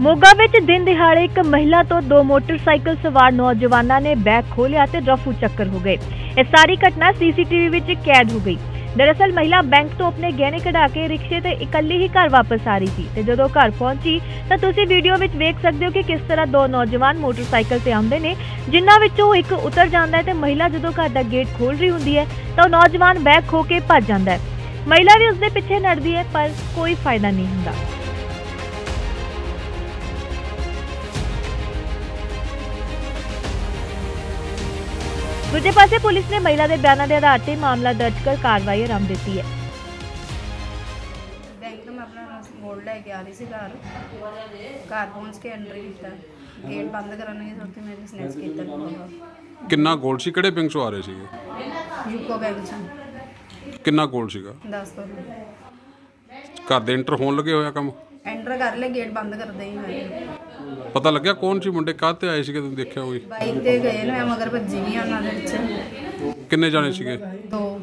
ਮੋਗਾ ਵਿੱਚ ਦਿਨ ਦਿਹਾੜੇ ਇੱਕ ਮਹਿਲਾ ਤੋਂ ਦੋ ਮੋਟਰਸਾਈਕਲ ਸਵਾਰ ਨੌਜਵਾਨਾਂ ਨੇ ਬੈਗ ਖੋਲਿਆ ਤੇ ਰਫੂ ਚੱਕਰ ਹੋ ਗਏ। ਇਹ ਸਾਰੀ ਘਟਨਾ ਸੀਸੀਟੀਵੀ ਵਿੱਚ ਕੈਦ ਹੋ ਗਈ। ਦਰਅਸਲ ਮਹਿਲਾ ਬੈਂਕ ਤੋਂ ਆਪਣੇ ਗਹਿਣੇ ਕਢਾ ਕੇ ਰਿਕਸ਼ੇ ਤੇ ਇਕੱਲੀ ਹੀ ਘਰ ਵਾਪਸ ਆ ਰਹੀ ਸੀ ਤੇ ਜਦੋਂ ਘਰ ਪਹੁੰਚੀ ਤਾਂ ਤੁਸੀਂ ਵੀਡੀਓ ਵਿੱਚ ਵੇਖ ਸਕਦੇ ਹੋ ਕਿ ਕਿਸ ਤਰ੍ਹਾਂ ਦੋ ਨੌਜਵਾਨ ਮੋਟਰਸਾਈਕਲ ਤੇ ਆਉਂਦੇ ਨੇ, ਜਿਨ੍ਹਾਂ ਵਿੱਚੋਂ ਇੱਕ ਉਤਰ ਜਾਂਦਾ ਹੈ ਤੇ ਮਹਿਲਾ ਜਦੋਂ ਘਰ ਦਾ ਗੇਟ ਖੋਲ ਰਹੀ ਹੁੰਦੀ ਹੈ ਤਾਂ ਉਹ ਨੌਜਵਾਨ ਬੈਗ ਖੋ ਕੇ ਭੱਜ ਜਾਂਦਾ ਹੈ। ਮਹਿਲਾ ਵੀ ਉਸਦੇ ਪਿੱਛੇ ਨੱਠਦੀ ਹੈ ਪਰ ਕੋਈ ਫਾਇਦਾ ਨਹੀਂ ਹੁੰਦਾ। ਦੂਜੇ ਪਾਸੇ ਪੁਲਿਸ ਨੇ ਮਹਿਲਾ ਦੇ ਬਿਆਨਾਂ ਦੇ ਆਧਾਰ ਤੇ ਮਾਮਲਾ ਦਰਜ ਕਰ ਕਾਰਵਾਈ ਆਰੰਭ ਦਿੱਤੀ ਹੈ। ਬੈਂਕ ਤੋਂ ਮੈਂ ਆਪਣਾ ਗੋਲਡ ਲੈ ਕੇ ਆ ਰਹੀ ਸੀ ਘਰ। ਘਰ ਪਹੁੰਚ ਕੇ ਐਂਟਰੀ ਕੀਤਾ। ਗੇਟ ਬੰਦ ਕਰਨ ਗਈ ਉੱਥੇ ਮੇਰੇ ਸਨੈਚ ਕੀਤਾ। ਕਿੰਨਾ ਗੋਲਡ ਸੀ? ਕਿਹੜੇ ਬੈਂਕ ਚੋਂ ਆ ਰਹੇ ਸੀਗੇ ਯੂਕੋ ਬੈਂਕ ਚ। ਕਿੰਨਾ ਗੋਲਡ ਸੀਗਾ? ਦੱਸ ਦੋ ਘਰ ਦੇ ਇੰਟਰ ਹੋਣ ਲੱਗੇ ਹੋਇਆ ਕੰਮ? ਐਂਟਰ ਕਰ ਲੈ ਗੇਟ ਬੰਦ ਕਰਦੇ ਹੀ ਮੈਂ। ਪਤਾ ਲੱਗਿਆ ਕੌਣ ਸੀ? ਮੁੰਡੇ ਕਾਹ ਤੇ ਆਏ ਸੀਗੇ ਤੁਸੀਂ ਦੇਖਿਆ ਹੋਈ ਬਾਈਕ ਤੇ ਗਏ ਨੇ ਮੈਂ ਮਗਰ ਭੱਜੀ ਆ ਉਹਨਾਂ ਦੇ ਵਿੱਚ। ਕਿੰਨੇ ਜਾਣੇ ਸੀਗੇ? ਦੋ।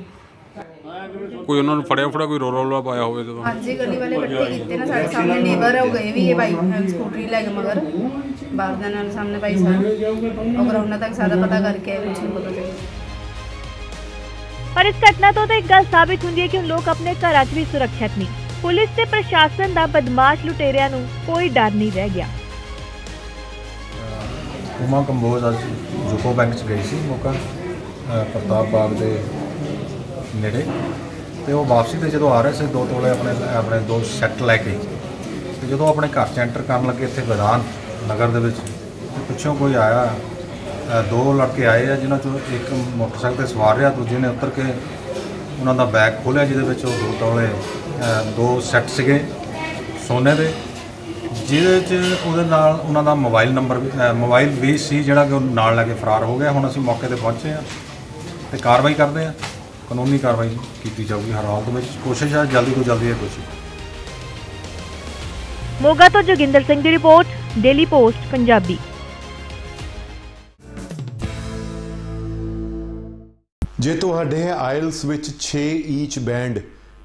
ਕੋਈ ਉਹਨਾਂ ਨੂੰ ਫੜਿਆ ਫੜਾ ਕੋਈ ਰੋ ਰੋਲਾ ਪਾਇਆ ਹੋਵੇ ਜਦੋਂ? ਹਾਂਜੀ ਗਲੀ ਵਾਲੇ ਇਕੱਠੇ ਕੀਤੇ ਨਾ ਸਾਡੇ ਸਾਹਮਣੇ ਨੇਬਰ ਉਹ ਗਏ ਵੀ ਇਹ ਬਾਈਕ ਸਕੂਟਰੀ ਲੈ ਕੇ ਮਗਰ। ਬਾਹਰ ਦੇ ਨਾਲ ਸਾਹਮਣੇ ਭਾਈ ਸਾਹਿਬ। ਉਹ ਗਰਾਊਂਡ ਤੱਕ ਸਾਰਾ ਪਤਾ ਕਰਕੇ ਕੁਛ ਨਹੀਂ ਪਤਾ ਚੱਲਿਆ। ਪਰ ਇਸ ਘਟਨਾ ਤੋਂ ਤਾਂ ਇੱਕ ਗੱਲ ਸਾਬਿਤ ਹੁੰਦੀ ਹੈ ਕਿ ਹੁਣ ਲੋਕ ਆਪਣੇ ਘਰਾਂ 'ਚ ਵੀ ਸੁਰੱਖਿਅਤ ਨਹੀਂ ਪੁਲਿਸ ਤੇ ਪ੍ਰਸ਼ਾਸਨ ਦਾ ਬਦਮਾਸ਼ ਲੁਟੇਰਿਆਂ ਨੂੰ ਕੋਈ ਡਰ ਨਹੀਂ ਰਹਿ ਗਿਆ। ਉਮਾ ਕੰਬੋਜ ਅੱਜ ਯੂਕੋ ਬੈਂਕ ਚ ਗਈ ਸੀ, ਮੌਕਾ ਪ੍ਰਤਾਪ ਬਾਗ ਦੇ ਨੇੜੇ। ਤੇ ਉਹ ਵਾਪਸੀ ਤੇ ਜਦੋਂ ਆ ਰਹੇ ਸੀ, ਦੋ ਤੋਲੇ ਆਪਣੇ ਆਪਣੇ ਦੋ ਸੈੱਟ ਲੈ ਕੇ। ਤੇ ਜਦੋਂ ਆਪਣੇ ਘਰ ਚ ਐਂਟਰ ਕਰਨ ਲੱਗੇ ਇੱਥੇ ਗਦਾਨ ਨਗਰ ਦੇ ਵਿੱਚ ਪਿੱਛੋਂ ਕੋਈ ਆਇਆ ਦੋ ਲੜਕੇ ਆਏ ਆ, ਜਿਨ੍ਹਾਂ ਚੋਂ ਇੱਕ ਮੋਟਰਸਾਈਕਲ ਤੇ ਸਵਾਰ ਰਿਹਾ, ਦੂਜੇ ਨੇ ਉਤਰ ਕੇ ਉਹਨਾਂ ਦਾ ਬੈਗ ਖੋਲ੍ਹਿਆ, ਜਿਹਦੇ ਵਿੱਚ ਉਹ ਦੋ ਤੋਲੇ ਦੋ ਸੈੱਟ ਸੀਗੇ ਸੋਨੇ ਦੇ। ਜਿਹਦੇ 'ਚ ਉਹਦੇ ਨਾਲ ਉਹਨਾਂ ਦਾ ਮੋਬਾਈਲ ਨੰਬਰ ਵੀ ਅ, ਮੋਬਾਈਲ ਵੀ ਸੀ ਜਿਹੜਾ ਕਿ ਉਹ ਨਾਲ ਲੈ ਕੇ ਫਰਾਰ ਹੋ ਗਿਆ। ਹੁਣ ਅਸੀਂ ਮੌਕੇ ਤੇ ਪਹੁੰਚੇ ਹਾਂ ਤੇ ਕਾਰਵਾਈ ਕਰਦੇ ਹਾਂ। ਕਾਨੂੰਨੀ ਕਾਰਵਾਈ ਕੀਤੀ ਜਾਊਗੀ ਹਰ ਹਾਲਤ ਵਿੱਚ। ਕੋਸ਼ਿਸ਼ ਹੈ ਜਲਦੀ ਤੋਂ ਜਲਦੀ ਇਹ ਦੋਸ਼ੀ ਮੋਗਾ ਤੋਂ ਜੋਗਿੰਦਰ ਸਿੰਘ ਦੀ ਰਿਪੋਰਟ ਡੇਲੀ ਪੋਸਟ ਪੰਜਾਬੀ। ਜੇ ਤੁਹਾਡੇ ਆਇਲਸ ਵਿੱਚ 6 ਈਚ ਬੈਂਡ